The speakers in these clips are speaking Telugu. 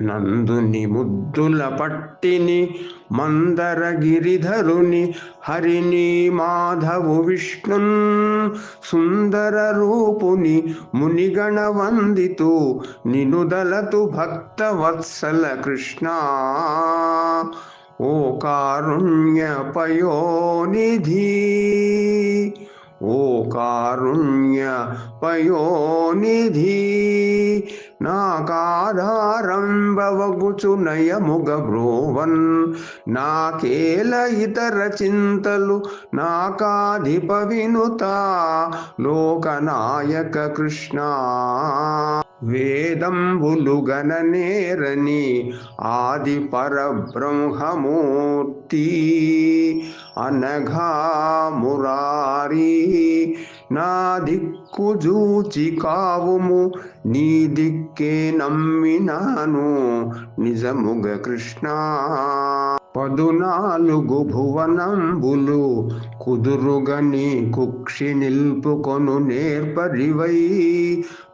నందుని ముద్దుల పట్టిని మందర గిరిధరుని హరిని మాధవు విష్ణున్ సుందర రూపుని మునిగణ వందితు నినుదలతు భక్త వత్సల కృష్ణ. ఓ కారుణ్య పయోనిధి ఓ కారుణ్య పయోనిధి నాకాధారం బవగుచు నయముగ బ్రోవన్ నాకేల ఇతర చింతలు నాకాధిప వినుత లోకనాయక కృష్ణ. వేదంబులు గణనేరని ఆది పరబ్రహ్మమూర్తి అనఘా మురారి నా దిక్కు జూచి కావుము నీ దిక్కే నమ్మినాను నిజముగ కృష్ణ పదునాలుగు భువనంబులు కుదురుగని కుక్షి నిల్పుకొను నేర్పరివై.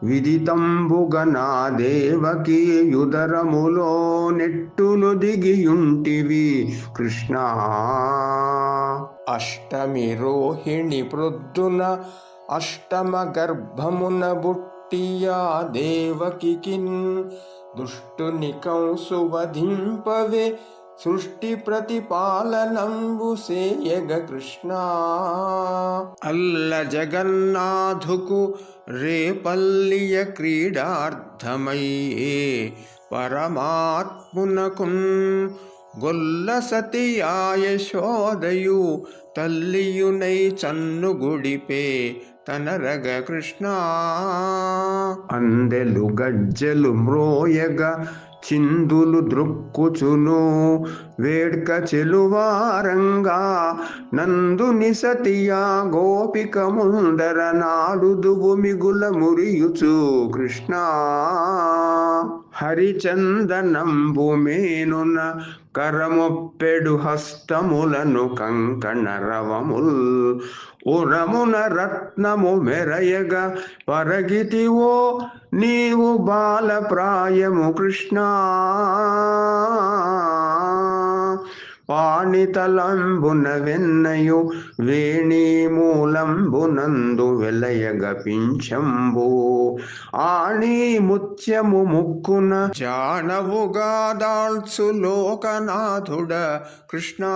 విదితంబుగ నా దేవకి యుదరములో నెట్టులు దిగియుంటివి. కృష్ణ! అష్టమి రోహిణి ప్రొద్దున అష్టమ గర్భమున బుట్టియా దేవకికిన్. దుష్టుని కంసు వధింపవే సృష్టి ప్రతిపాలనంబు సేయగ కృష్ణ. అల్ల జగన్నాథుకు రేపల్లియ క్రీడార్థమయ్యే పరమాత్మునకున్ గొల్ల సతియాయ శోదయు తల్లియునై చన్నుగుడిపే తనరగ కృష్ణ. అందెలు గజ్జలు మ్రోయగ చిందులు దృక్కుచును వేడ్క చెలువారంగా నందుని సతియా గోపిక ముందర నాడుదు మిగుల మురియుచు కృష్ణ. హరిచందనంబు మేనున కరమొప్పెడు హస్తములను కంకణ రవముల్. ఉరమున రత్నము మెరయగ పరగితివో నీవు బాలప్రాయము కృష్ణ. పాణితలంబున వెన్నయు వేణి మూలంబునందు వెలయగ పింఛంబు. ఆణి ముత్యము ముక్కున జానవుగా దాల్సు లోకనాథుడ కృష్ణా.